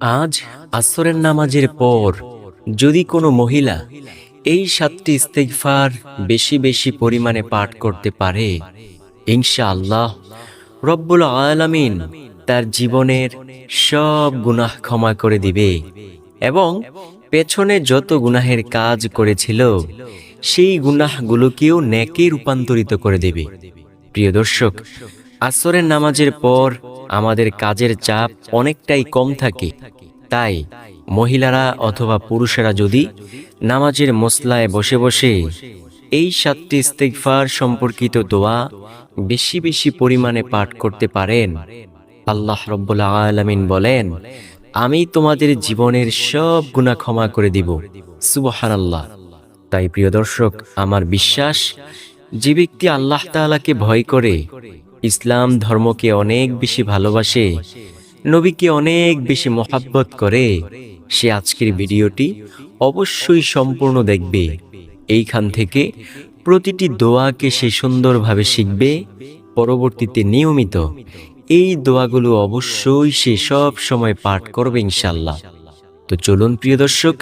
আজ আসরের নামাজের পর যদি কোনো মহিলা এই সাতটি ইস্তেগফার বেশি বেশি পরিমাণে পাঠ করতে পারে, ইনশাআল্লাহ রব্বুল আলামিন তার জীবনের সব গুনাহ ক্ষমা করে দিবে এবং পেছনে যত গুনাহের কাজ করেছিল, সেই গুনাহগুলোকেও নেকে রূপান্তরিত করে দেবে। প্রিয় দর্শক, আসরের নামাজের পর আমাদের কাজের চাপ অনেকটাই কম থাকে। তাই মহিলারা অথবা পুরুষেরা যদি নামাজের মশলায় বসে বসে এই সাতটি ইস্তেগফার সম্পর্কিত দোয়া বেশি বেশি পরিমাণে পাঠ করতে পারেন, আল্লাহ রব্বুল আলামিন বলেন, আমি তোমাদের জীবনের সব গুনাহ ক্ষমা করে দিব। সুবহান আল্লাহ তাই প্রিয় দর্শক, আমার বিশ্বাস, যে ব্যক্তি আল্লাহ তাআলাকে ভয় করে ইসলাম ধর্মকে অনেক বেশি ভালোবাসে, নবীকে অনেক বেশি মহাব্বত করে, সে আজকের ভিডিওটি অবশ্যই সম্পূর্ণ দেখবে। এইখান থেকে প্রতিটি দোয়াকে সে সুন্দরভাবে শিখবে, পরবর্তীতে নিয়মিত এই দোয়াগুলো অবশ্যই সে সব সময় পাঠ করবে ইনশাল্লাহ তো চলুন প্রিয় দর্শক,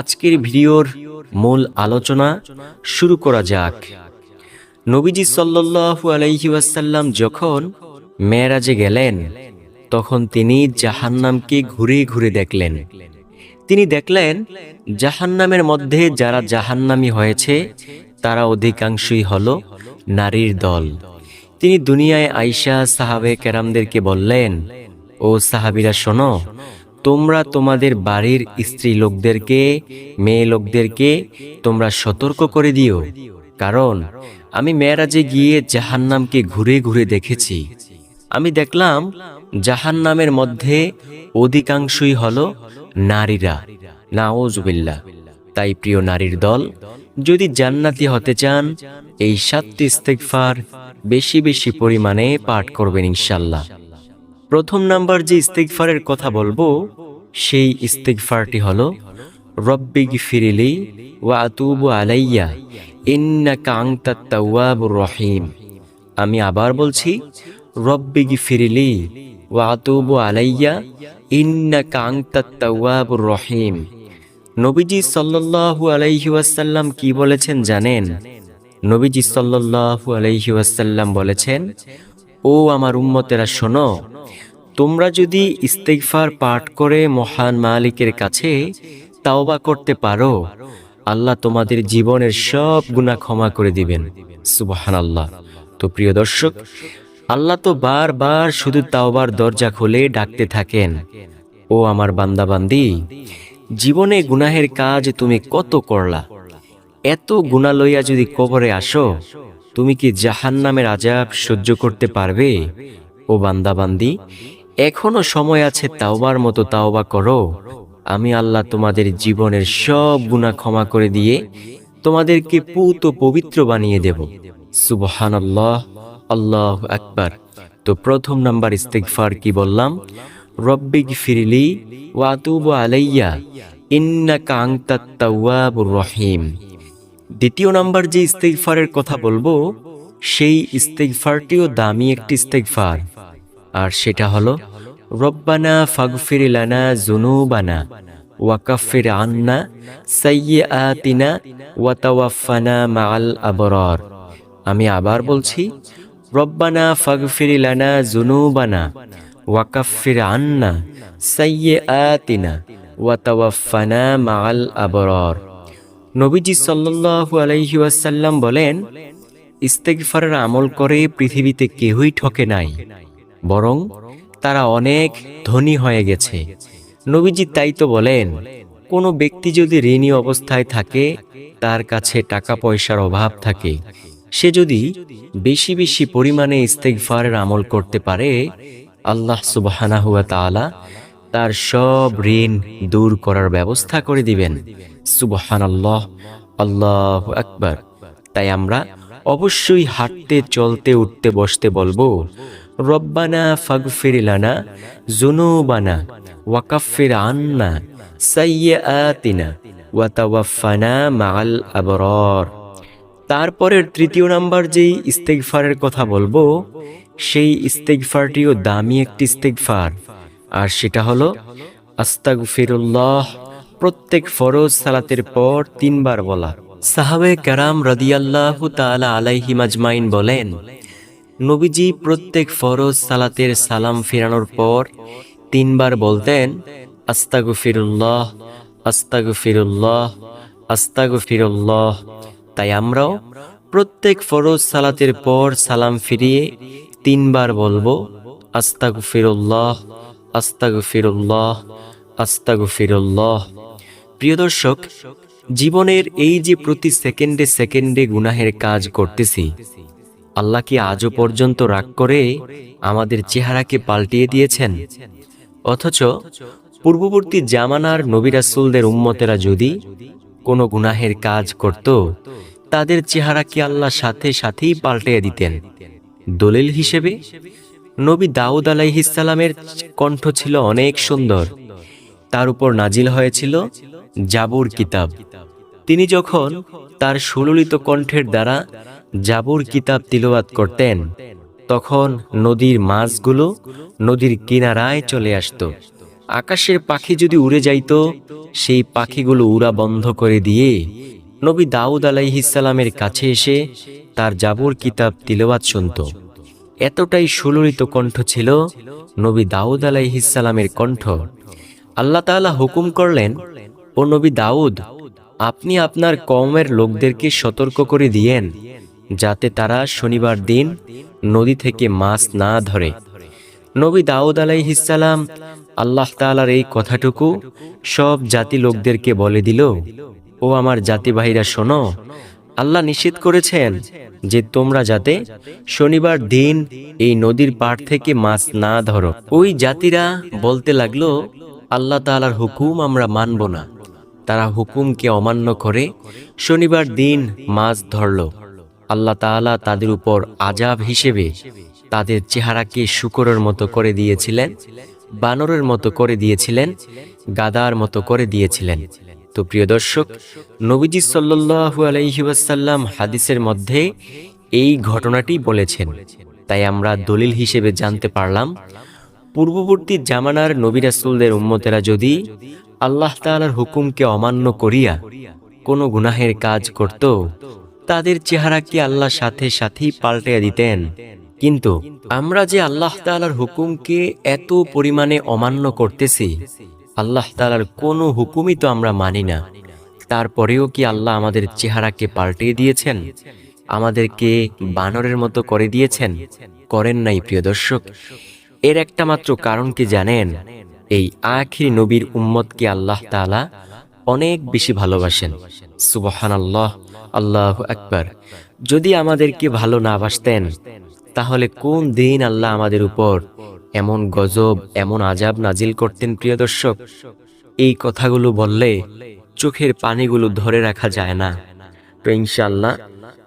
আজকের ভিডিওর মূল আলোচনা শুরু করা যাক। নবীজি সাল্লাল্লাহু আলাইহি ওয়াসাল্লাম যখন মেয়েরাজে গেলেন, তখন তিনি জাহান্নামকে ঘুরে ঘুরে দেখলেন। তিনি দেখলেন, জাহান্নামের মধ্যে যারা জাহান্নামী হয়েছে, তারা অধিকাংশই হল নারীর দল। তিনি দুনিয়ায় আইসা সাহাবে কেরামদেরকে বললেন, ও সাহাবিরা, শোনো, তোমরা তোমাদের বাড়ির স্ত্রী লোকদেরকে মেয়ে লোকদেরকে তোমরা সতর্ক করে দিও। কারণ আমি মেয়েরাজে গিয়ে জাহান্নামকে ঘুরে ঘুরে দেখেছি। আমি দেখলাম জাহান্নামের মধ্যে অধিকাংশই হল নারীরা। নাওজুবিল্লা তাই প্রিয় নারীর দল, যদি জান্নাতি হতে চান, এই সাতটি ইস্তেগফার বেশি বেশি পরিমাণে পাঠ করবেন ইনশাল্লাহ প্রথম নাম্বার যে ইস্তেগফারের কথা বলব, সেই ইস্তেগফারটি হল রব্বিগ ফিরিলি ওয়া আতুবু আলাইয়া রহিম। আমি আবার বলছি রব্বিগ ফিরিলি ওয়া আতুবু আলাইয়া আনতাত তাওয়াবুর রহিম। নবীজি সাল্লাল্লাহু আলাইহি ওয়াসাল্লাম কি বলেছেন জানেন? নবীজি সাল্লাল্লাহু আলাইহি ওয়াসাল্লাম বলেছেন, ও আমার উম্মতেরা, শোনো, তোমরা যদি ইস্তেগফার পাঠ করে মহান মালিকের কাছে তাওবা করতে পারো আল্লাহ তোমাদের জীবনের সব গুনাহ ক্ষমা করে দিবেন। সুবহানাল্লাহ। তো প্রিয় দর্শক, আল্লাহ তো বারবার শুধু তাওবার দরজা খুলে ডাকতে থাকেন। ও আমার বান্দাবান্দি, জীবনে গুনাহের কাজ তুমি কত করলা? এত গুণা লইয়া যদি কবরে আসো, তুমি কি জাহান্নামের আজাব সহ্য করতে পারবে? ও বান্দাবান্দি, এখনও সময় আছে তাওবার মতো তাওবা করো। আমি আল্লাহ তোমাদের জীবনের সব গুণা ক্ষমা করে দিয়ে তোমাদেরকে পুত পবিত্র বানিয়ে দেব। সুবহান আল্লাহ আল্লাহ আকবার। তো প্রথম নাম্বার ইস্তেগফার কি বললাম? রব্বিগ ফিরিলি ওয়াতুব আলাইয়া, ইন্নাকা আনতাত তাওয়াবুর রহিম। দ্বিতীয় নাম্বার যে ইস্তেগফারের কথা বলব, সেই ইস্তেগফারটিও দামি একটি ইস্তেগফার। আর সেটা হলো রব্বানা ফাগফির লানা জুনুবানা ওয়াকাফির আন্না সাইয়্যাতিনা ওয়া তাওয়াফানা মাআল আবরার। আমি আবার বলছি, রব্বানা ফাগফির লানা জুনুবানা ওয়াকাফির আন্না সাইয়্যাতিনা ওয়া তাওয়াফানা মাআল আবরার। নবীজি সাল্লাল্লাহু আলাইহি ওয়াসাল্লাম বলেন, ইস্তেগফারের আমল করে পৃথিবীতে কেউই ঠকে নাই, বরং তারা অনেক ধনী হয়ে গেছে। নবীজি তাই তো বলেন, কোনো ব্যক্তি যদি ঋণী অবস্থায় থাকে, তার কাছে টাকা পয়সার অভাব থাকে। সে যদি বেশি বেশি পরিমাণে ইস্তেগফারের আমল করতে পারে, আল্লাহ সুবহানাহু ওয়া তাআলা তার সব ঋণ দূর করার ব্যবস্থা করে দিবেন। সুবহানাল্লাহ আল্লাহ আল্লাহ আকবার। তাই আমরা অবশ্যই হাঁটতে, চলতে, উঠতে, বসতে বলব রব্বানা ফাগফির লানা জুনুবানা ওয়াকাফির আন্না সাইয়্যাতিনা ওয়া তাওয়াফানা মাআল আবরার। তারপরের তৃতীয় নাম্বার যেই ইস্তেগফারের কথা বলব, সেই ইস্তেগফারটিও দামি একটি ইস্তেগফার। আর সেটা হলো, আস্তাগফিরুল্লাহ, প্রত্যেক ফরজ সালাতের পর তিনবার বলা। সাহাবে কারাম রাদিয়াল্লাহু তাআলা আলাইহি মাজমাইন বলেন নবীজি প্রত্যেক ফরজ সালাতের সালাম ফিরানোর পর তিনবার বলতেন, আস্তাগফিরুল্লাহ আস্তাগফিরুল্লাহ আস্তাগফিরুল্লাহ। তাই আমরাও প্রত্যেক ফরজ সালাতের পর সালাম ফিরিয়ে তিনবার বলব, আস্তাগফিরুল্লাহ আস্তাগফিরুল্লাহ আস্তাগফিরুল্লাহ। প্রিয় দর্শক, জীবনের এই যে প্রতি সেকেন্ডে সেকেন্ডে গুনাহের কাজ করতেছি আল্লাহ কি আজও পর্যন্ত রাগ করে আমাদের চেহারাকে পাল্টিয়ে দিয়েছেন। অথচ পূর্ববর্তী জামানার নবিরাসুলদের উম্মতেরা যদি কোনো গুনাহের কাজ করত, তাদের চেহারাকে আল্লাহ সাথে সাথেই পাল্টিয়ে দিতেন। দলিল হিসেবে, নবী দাউদ আলাইহিসালামের কণ্ঠ ছিল অনেক সুন্দর। তার উপর নাজিল হয়েছিল জাবুর কিতাব। তিনি যখন তার সুললিত কণ্ঠের দ্বারা জাবুর কিতাব তিলবাত করতেন, তখন নদীর মাছগুলো নদীর কিনারায় চলে আসতো। আকাশের পাখি যদি উড়ে যাইত, সেই পাখিগুলো উড়া বন্ধ করে দিয়ে নবী দাউদ আলাইহিসালামের কাছে এসে তার জাবুর কিতাব তিলবাত শুনত। এতটাই সুললিত কণ্ঠ ছিল নবী দাউদ আলাইহিসালামের কণ্ঠ। আল্লাহ তাআলা হুকুম করলেন, ও নবী দাউদ, আপনি আপনার কওমের লোকদেরকে সতর্ক করে দিয়েন। যাতে তারা শনিবার দিন নদী থেকে মাছ না ধরে। নবী দাউদ আলাইহিসালাম আল্লাহ তাআলার এই কথাটুকু সব জাতি লোকদেরকে বলে দিল, ও আমার জাতি ভাইরা, শোনো, আল্লাহ নিষেধ করেছেন যে তোমরা যাতে শনিবার দিন এই নদীর পাড় থেকে মাছ না ধরো। ওই জাতিরা বলতে লাগল, আল্লাহ তাআলার হুকুম আমরা মানব না। তারা হুকুমকে অমান্য করে শনিবার দিন মাছ ধরল। আল্লাহ তাআলা তাদের উপর আজাব হিসেবে তাদের চেহারাকে শুকরের মতো করে দিয়েছিলেন, বানরের মতো করে দিয়েছিলেন, গাদার মতো করে দিয়েছিলেন। তো প্রিয় দর্শক, নবীজি সাল্লু আলাইহিবাসাল্লাম হাদিসের মধ্যে এই ঘটনাটি বলেছেন। তাই আমরা দলিল হিসেবে জানতে পারলাম, পূর্ববর্তী জামানার নবী রাসূলদের উম্মতেরা যদি আল্লাহ তাআলার হুকুমকে অমান্য করিয়া কোনো গুনাহের কাজ করত তাদের চেহারাকে আল্লাহ সাথে সাথেই পাল্টে দিতেন। কিন্তু আমরা যে আল্লাহ তাআলার হুকুমকে এত পরিমাণে অমান্য করতেছি, আল্লাহ তাআলার কোনো হুকুমই তো আমরা মানি না। তারপরেও কি আল্লাহ আমাদের চেহারাকে পাল্টে দিয়েছেন? আমাদেরকে বানরের মতো করে দিয়েছেন? করেন নাই, প্রিয় দর্শক। এর একটা মাত্র কারণ কি জানেন? এই আখিরি নবীর উম্মতকে আল্লাহ তাআলা অনেক বেশি ভালোবাসেন। সুবহান আল্লাহ আল্লাহ আকবার। যদি আমাদেরকে ভালো না বাসতেন, তাহলে কোন দিন আল্লাহ আমাদের উপর এমন গজব, এমন আজাব নাজিল করতেন, প্রিয় দর্শক? এই কথাগুলো বললে চোখের পানিগুলো ধরে রাখা যায় না। তো ইনশাল্লাহ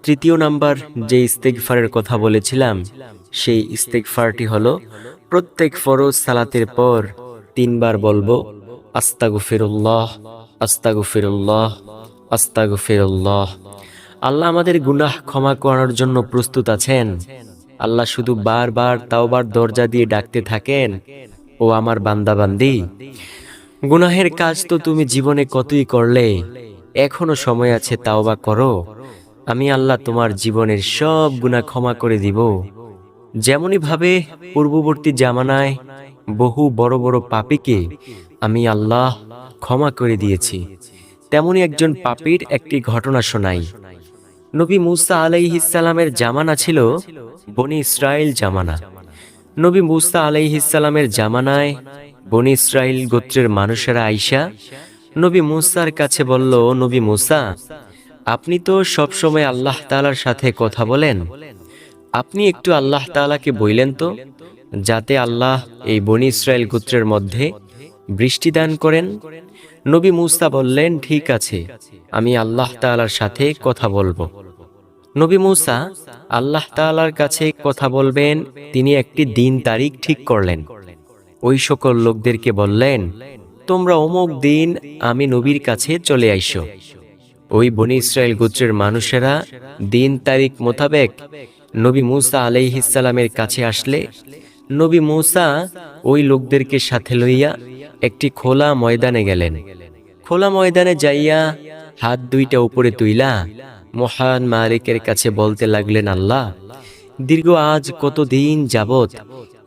তৃতীয় নাম্বার যে ইস্তেকফারের কথা বলেছিলাম, সেই ইস্তেকফারটি হলো, প্রত্যেক ফরজ সালাতের পর তিনবার বলব, আস্তাগফিরুল্লাহ আস্তাগফিরুল্লাহ আস্তাগফিরুল্লাহ। আল্লাহ আমাদের গুনাহ ক্ষমা করার জন্য প্রস্তুত আছেন। আল্লাহ শুধু বারবার তাওবার দরজা দিয়ে ডাকতে থাকেন, ও আমার বান্দাবান্দি, গুনাহের কাজ তো তুমি জীবনে কতই করলে, এখনও সময় আছে তাওবা করো। আমি আল্লাহ তোমার জীবনের সব গুনাহ ক্ষমা করে দিব। যেমনই ভাবে পূর্ববর্তী জামানায় বহু বড় বড় পাপীকে আমি আল্লাহ ক্ষমা করে দিয়েছি। তেমনই একজন পাপীর একটি ঘটনা শোনাই। নবী মুসা আলাইহিসালামের জামানা ছিল বনি ইসরায়েল জামানা। নবী মুসা আলাইহিসালামের জামানায় বনি ইসরায়েল গোত্রের মানুষেরা আইসা নবী মুসার কাছে বলল নবী মুসা, আপনি তো সবসময় আল্লাহ তালার সাথে কথা বলেন। আপনি একটু আল্লাহ তালাকে বইলেন তো, যাতে আল্লাহ এই বনি ইসরায়েল গোত্রের মধ্যে বৃষ্টি দান করেন। নবী মুসা বললেন, ঠিক আছে, আমি আল্লাহ তালার সাথে কথা বলব। নবী মুসা আল্লাহ তাআলার কাছে কথা বলবেন, তিনি একটি দিন তারিখ ঠিক করলেন। ওই সকল লোকদেরকে বললেন, তোমরা অমুক দিন আমি নবীর কাছে চলে আইসো। ওই বনি ইসরায়েল গোত্রের মানুষেরা দিন তারিখ মোতাবেক নবী মুসা আলাইহিসালামের কাছে আসলে, নবী মুসা ওই লোকদেরকে সাথে লইয়া একটি খোলা ময়দানে গেলেন। খোলা ময়দানে যাইয়া হাত দুইটা উপরে তুইলা মহান মালিকের কাছে বলতে লাগলেন, আল্লাহ, দীর্ঘ আজ কতদিন যাবত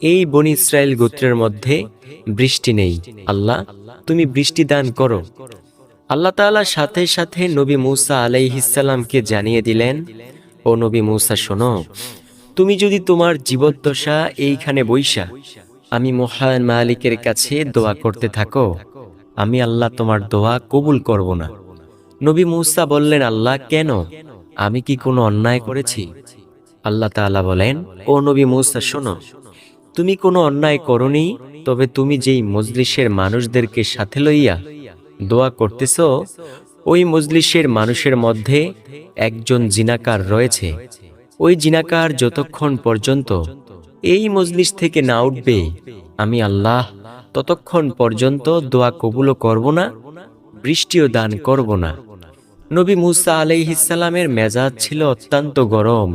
এই বনি ইসরায়েল গোত্রের মধ্যে বৃষ্টি নেই। আল্লাহ, তুমি বৃষ্টি দান করো। আল্লাহ তাআলা সাথে সাথে নবী মুসা আলাইহিসাল্লামকে জানিয়ে দিলেন, ও নবী মুসা, শোনো, তুমি যদি তোমার জীবদ্দশা এইখানে বইসা আমি মহান মালিকের কাছে দোয়া করতে থাকো। আমি আল্লাহ তোমার দোয়া কবুল করব না। নবী মুসা বললেন, আল্লাহ, কেন? আমি কি কোনো অন্যায় করেছি? আল্লাহ তাআলা বলেন, ও নবী মুসা, শোনো, তুমি কোনো অন্যায় করনি, তবে তুমি যেই মজলিসের মানুষদেরকে সাথে লইয়া দোয়া করতেছ, ওই মজলিসের মানুষের মধ্যে একজন জিনাকার রয়েছে। ওই জিনাকার যতক্ষণ পর্যন্ত এই মজলিস থেকে না উঠবে। আমি আল্লাহ ততক্ষণ পর্যন্ত দোয়া কবুলও করব না, বৃষ্টিও দান করব না। নবী মুসা আলাইহিসাল্লামের মেজাজ ছিল অত্যন্ত গরম।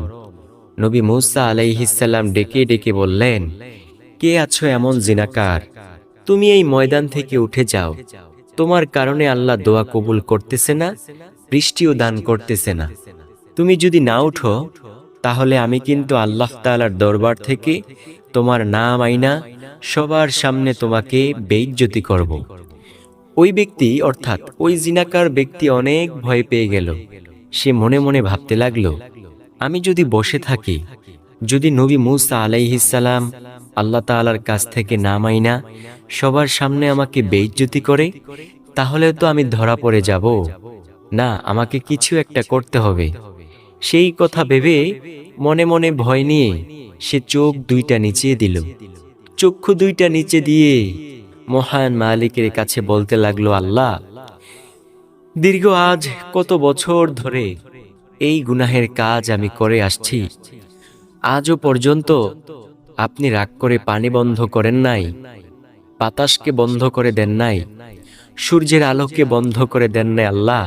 নবী মুসা আলাইহিসাল্লাম ডেকে ডেকে বললেন, কে আছো এমন জিনাকার? তুমি এই ময়দান থেকে উঠে যাও। তোমার কারণে আল্লাহ দোয়া কবুল করতেছে না, বৃষ্টিও দান করতেছে না। তুমি যদি না উঠো তাহলে আমি কিন্তু আল্লাহ তাআলার দরবার থেকে তোমার নাম আইনা সবার সামনে তোমাকে বেইজ্জতি করব। ওই ব্যক্তি, অর্থাৎ ওই জিনাকার ব্যক্তি অনেক ভয় পেয়ে গেল। সে মনে মনে ভাবতে লাগল, আমি যদি বসে থাকি, যদি নবী মুসা আলাইহিসাল্লাম আল্লাহ তাআলার কাছ থেকে নামাই না সবার সামনে আমাকে বেইজ্জতি করে, তাহলে তো আমি ধরা পড়ে যাব। না, আমাকে কিছু একটা করতে হবে। সেই কথা ভেবে মনে মনে ভয় নিয়ে সে চোখ দুইটা নিচে দিল। চক্ষু দুইটা নিচে দিয়ে মহান মালিকের কাছে বলতে লাগল, আল্লাহ, দীর্ঘ আজ কত বছর ধরে এই গুনাহের কাজ আমি করে আসছি। আজও পর্যন্ত আপনি রাগ করে পানি বন্ধ করেন নাই, বাতাসকে বন্ধ করে দেন নাই, সূর্যের আলোকে বন্ধ করে দেন নাই, আল্লাহ।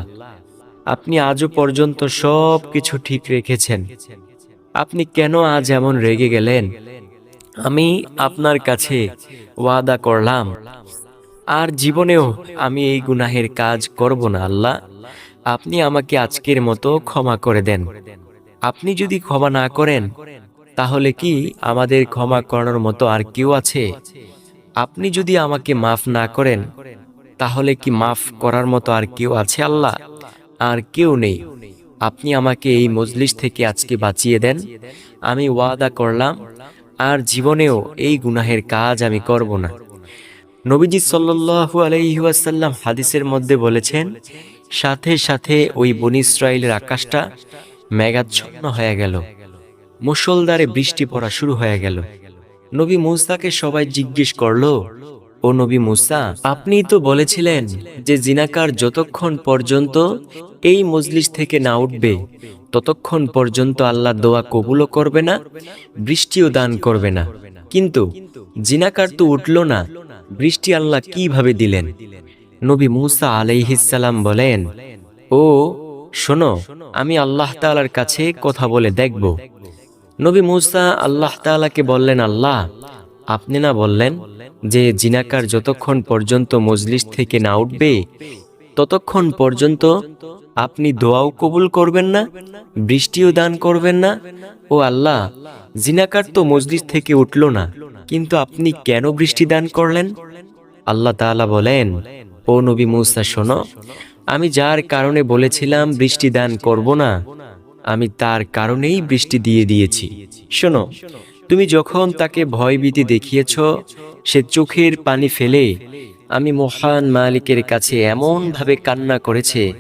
আপনি আজও পর্যন্ত সব কিছু ঠিক রেখেছেন। আপনি কেন আজ এমন রেগে গেলেন? আমি আপনার কাছে ওয়াদা করলাম। আর জীবনেও আমি এই গুনাহের কাজ করব না, আল্লাহ। আপনি আমাকে আজকের মতো ক্ষমা করে দেন। আপনি যদি ক্ষমা না করেন, তাহলে কি আমাদের ক্ষমা করানোর মতো আর কেউ আছে? আপনি যদি আমাকে মাফ না করেন, তাহলে কি মাফ করার মতো আর কেউ আছে, আল্লাহ? আর কেউ নেই। আপনি আমাকে এই মজলিস থেকে আজকে বাঁচিয়ে দেন। আমি ওয়াদা করলাম, আর জীবনেও এই গুনাহের কাজ আমি করব না। নবীজি সাল্লু আলাইহাসাল্লাম হাদিসের মধ্যে বলেছেন, সাথে সাথে ওই বনি ইসরায়েলের আকাশটা মেঘাচ্ছন্ন হয়ে গেল। মুসলদারে বৃষ্টি পড়া শুরু হয়ে গেল। নবী মুসাকে সবাই জিজ্ঞেস করল ও নবী মুসা আপনি তো বলেছিলেন যে জিনাকার যতক্ষণ পর্যন্ত এই মজলিস থেকে না উঠবে, ততক্ষণ পর্যন্ত আল্লাহ দোয়া কবুলও করবে না, বৃষ্টিও দান করবে না। কিন্তু জিনাকার তো উঠল না, বৃষ্টি আল্লাহ কীভাবে দিলেন? নবী মুসা আলাইহিসাল্লাম বলেন, ও, শোনো, আমি আল্লাহ তাআলার কাছে কথা বলে দেখব। নবী মুসা আল্লাহ তাআলাকে বললেন, আল্লাহ আপনি না বললেন যে জিনাকার যতক্ষণ পর্যন্ত মজলিস থেকে না উঠবে, ততক্ষণ পর্যন্ত আপনি দোয়াও কবুল করবেন না, বৃষ্টিও দান করবেন না। ও আল্লাহ, জিনাকার তো মজলিস থেকে উঠল না, কিন্তু আপনি কেন বৃষ্টি দান করলেন? আল্লাহ তাআলা বলেন, ও নবী মুসা, শোনো, আমি যার কারণে বলেছিলাম বৃষ্টি দান করব না, আমি তার কারণেই বৃষ্টি দিয়ে দিয়েছি। শোনো তুমি যখন তাকে ভয়ভীতি দেখিয়েছ, সে চোখের পানি ফেলে, আমি মহান মালিকের কাছে এমন ভাবে কান্না করেছে,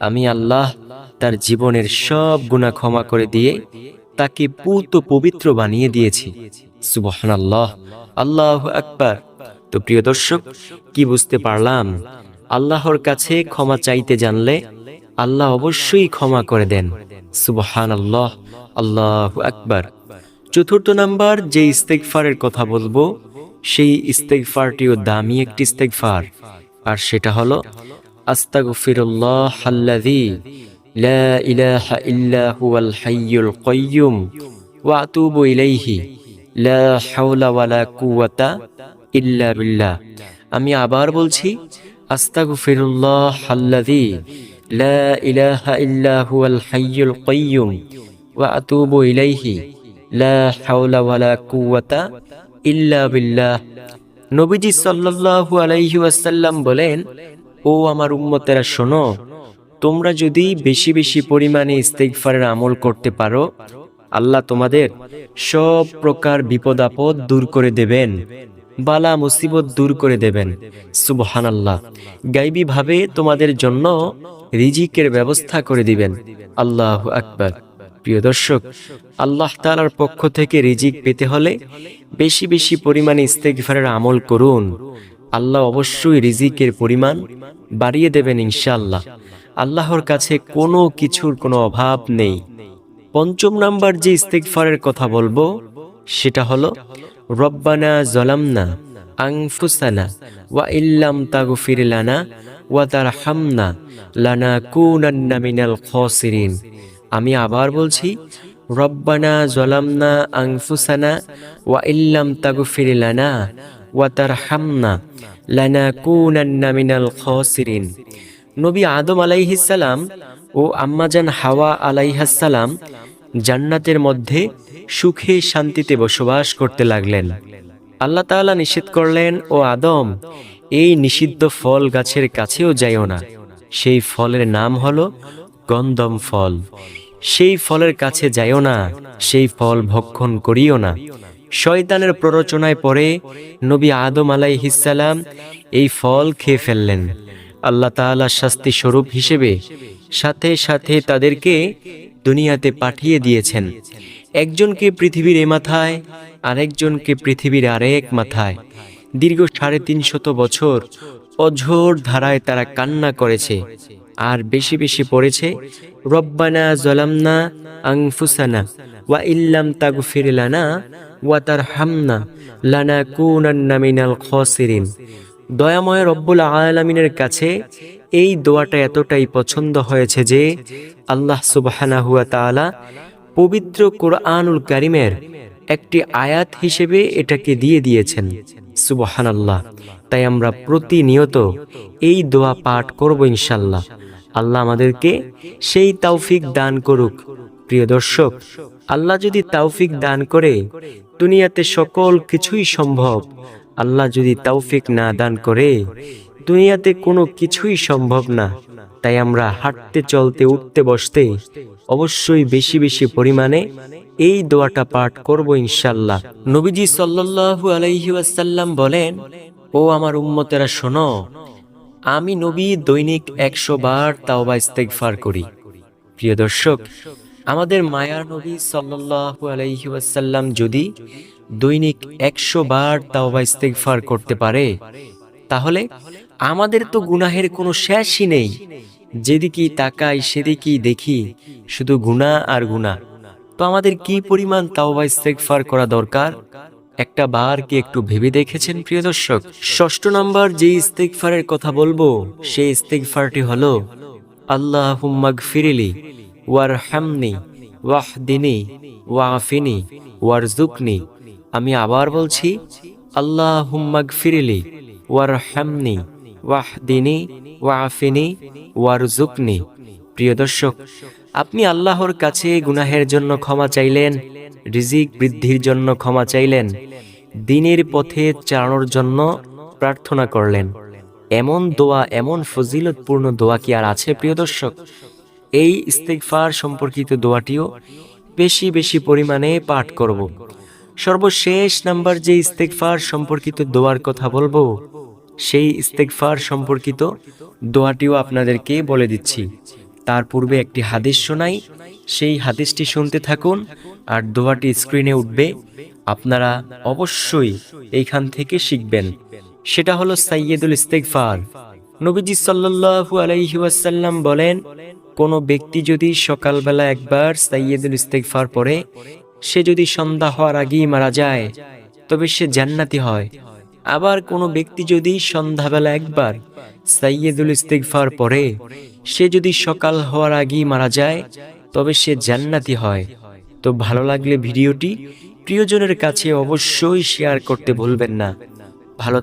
আমি আল্লাহ তার জীবনের সব গুণা ক্ষমা করে দিয়ে তাকে পুত পবিত্র বানিয়ে দিয়েছি। সুবহান আল্লাহ আল্লাহ আকবার। তো প্রিয় দর্শক, কি বুঝতে পারলাম? আল্লাহর কাছে ক্ষমা চাইতে জানলে আল্লাহ অবশ্যই ক্ষমা করে দেন। সুবহান আল্লাহ আল্লাহ আকবার। চতুর্থ নাম্বার, যে ইস্তেকফারের কথা বলব, সেই ইস্তেকফারটিও দামি একটি ইস্তেকফার আর সেটা হলো আস্তাগফিরুল্লাহ আল্লাযী লা ইলাহা ইল্লা হুয়াল হাইয়ুল কাইয়্যুম ওয়া আতুবু ইলাইহি, লা হাওলা ওয়ালা কুওয়াতা ইল্লা বিল্লাহ। আমি আবার বলছি আস্তাগফিরুল্লাহ আল্লাযী লা ইলাহা ইল্লা হুয়াল হাইয়ুল কাইয়্যুম ওয়া আতুবু ইলাইহি লা হাওলা ওয়ালা কুওয়াতা বিল্লাহ। নবীজি সাল্লাল্লাহু আলাইহি বলেন, ও আমার উম্মতেরা, শোনো, তোমরা যদি বেশি বেশি পরিমাণে ইস্তেগফারের আমল করতে পারো, আল্লাহ তোমাদের সব প্রকার বিপদ আপদ দূর করে দেবেন, বালা মুসিবত দূর করে দেবেন। সুবহান আল্লাহ গাইবি ভাবে তোমাদের জন্য রিজিকের ব্যবস্থা করে দিবেন। আল্লাহ আকবার। প্রিয় দর্শক, আল্লাহ তালার পক্ষ থেকে রিজিক পেতে হলে বেশি বেশি পরিমাণে ইস্তেগফারের আমল করুন। আল্লাহ অবশ্যই রিজিকের পরিমাণ বাড়িয়ে দেবেন ইনশাল্লাহ আল্লাহর কাছে কোনো কিছুর কোনো অভাব নেই। পঞ্চম নাম্বার যে ইস্তেকফারের কথা বলব, সেটা হলো, রব্বানা জলামনা আংফুসানা ওয়া ইল্লাম তাগফির লানা ওয়া তারহামনা লানা কুনান্না মিনাল খাসিরিন। আমি আবার বলছি, রব্বানা জলামনা আংফুসানা ওয়া ইল্লাম তাগফির লানা ওয়া তারহামনা লানা কুনান্না মিনাল খাসিরিন। নবী আদম আলাইহিসসালাম ও আম্মাজান হাওয়া আলাইহাসসালাম জান্নাতের মধ্যে সুখে শান্তিতে বসবাস করতে লাগলেন। আল্লাহ তাআলা নিষেধ করলেন, ও আদম, এই নিষিদ্ধ ফল গাছের কাছেও যাইও না। সেই ফলের নাম হলো গন্ধম ফল। সেই ফলের কাছে যাইও না, সেই ফল ভক্ষণ করিও না। শয়তানের প্ররোচনায় পরে নবী আদম আলাইহিসসালাম এই ফল খেয়ে ফেললেন। আল্লাহ তাআলা শাস্তি স্বরূপ হিসেবে সাথে সাথে তাদেরকে দুনিয়াতে পাঠিয়ে দিয়েছেন। একজনকে পৃথিবীর এ মাথায়, আরেকজনকে পৃথিবীর আরেক মাথায়। দীর্ঘ সাড়ে তিনশত বছর অঝোর ধারায় তারা কান্না করেছে। আর বেশি বেশি পড়েছে, রব্বানা জলামনা আংফুসানা ওয়া ইল্লাম তাগফির লানা ওয়া তারহামনা লানা কুনান্না মিনাল খাসিরিন। দয়াময় রব্বুল আলামিনের কাছে এই দোয়াটা এতটাই পছন্দ হয়েছে যে আল্লাহ সুবহানাহু ওয়া তাআলা পবিত্র কোরআনুল কারিমের একটি আয়াত হিসেবে এটাকে দিয়ে দিয়েছেন। সুবহানাল্লাহ। তাই আমরা প্রতিনিয়ত এই দোয়া পাঠ করব ইনশাল্লাহ আল্লাহ আমাদেরকে সেই তৌফিক দান করুক। প্রিয় দর্শক, আল্লাহ যদি তৌফিক দান করে, দুনিয়াতে সকল কিছুই সম্ভব। আল্লাহ যদি তৌফিক না দান করে, দুনিয়াতে কোনো কিছুই সম্ভব না। তাই আমরা হাঁটতে, চলতে, উঠতে, বসতে অবশ্যই বেশি বেশি পরিমাণে এই দোয়াটা পাঠ করব ইনশাল্লাহ নবীজি সাল্লাল্লাহু আলাইহি বলেন, ও আমার উম্মতেরা শোনো আমি নবী দৈনিক একশো বার তাওবা ইস্তেগফার করি। প্রিয় দর্শক, আমাদের মায়ার নবী সাল্লাল্লাহু আলাইহি ওয়াসাল্লাম যদি দৈনিক একশো বার তাওবা ইস্তেগফার করতে পারে, তাহলে আমাদের তো গুনাহের কোনো শেষই নেই। যেদিকেই তাকাই সেদিকেই দেখি শুধু গুনাহ আর গুনাহ। তো আমাদের কি পরিমাণ তাওবা ইস্তেগফার করা দরকার? একটা বার কি একটু ভেবে দেখেছেন, প্রিয় দর্শক? ষষ্ঠ নাম্বার যে ইস্তেগফারের কথা বলব, সেই ইস্তেগফারটি হলো আল্লাহ হুম্মাগ ফিরিলি ওয়ার হামনি ওয়াহদিনী, ওয়াফিনি ওয়ারজুকনি আমি আবার বলছি আল্লাহ হুম্মাগ ফিরিলি ওয়ার হামনি ওয়াহদিনী, ওয়াফিনি ওয়ারজুকনি প্রিয় দর্শক, আপনি আল্লাহর কাছে গুনাহের জন্য ক্ষমা চাইলেন রিজিক বৃদ্ধির জন্য ক্ষমা চাইলেন, দিনের পথে চালানোর জন্য প্রার্থনা করলেন। এমন দোয়া, এমন ফজিলতপূর্ণ দোয়া কি আর আছে, প্রিয় দর্শক? এই ইস্তেগফার সম্পর্কিত দোয়াটিও বেশি বেশি পরিমাণে পাঠ করব। সর্বশেষ নাম্বার যে ইস্তেগফার সম্পর্কিত দোয়ার কথা বলব, সেই ইস্তেগফার সম্পর্কিত দোয়াটিও আপনাদেরকে বলে দিচ্ছি। তার পূর্বে একটি হাদিস শোনাই। সেই হাদিসটি শুনতে থাকুন আর দোয়াটি স্ক্রিনে উঠবে। আপনারা অবশ্যই এইখান থেকে শিখবেন। সেটা হলো সাইয়েদুল ইস্তেগফার। নবীজি সাল্লাল্লাহু আলাইহি ওয়াসাল্লাম বলেন, কোন ব্যক্তি যদি সকালবেলা একবার সাইয়েদুল ইস্তেগফার পড়ে, সে যদি সন্ধ্যা হওয়ার আগেই মারা যায়, তবে সে জান্নাতি হয়। আবার কোনো ব্যক্তি যদি সন্ধ্যাবেলা একবার সাইয়েদুল ইস্তেগফার পড়ে সে যদি সকাল হওয়ার আগেই মারা যায়, তবে সে জান্নাতি হয়। তো ভালো লাগলে ভিডিওটি প্রিয়জনের কাছে অবশ্যই শেয়ার করতে ভুলবেন না।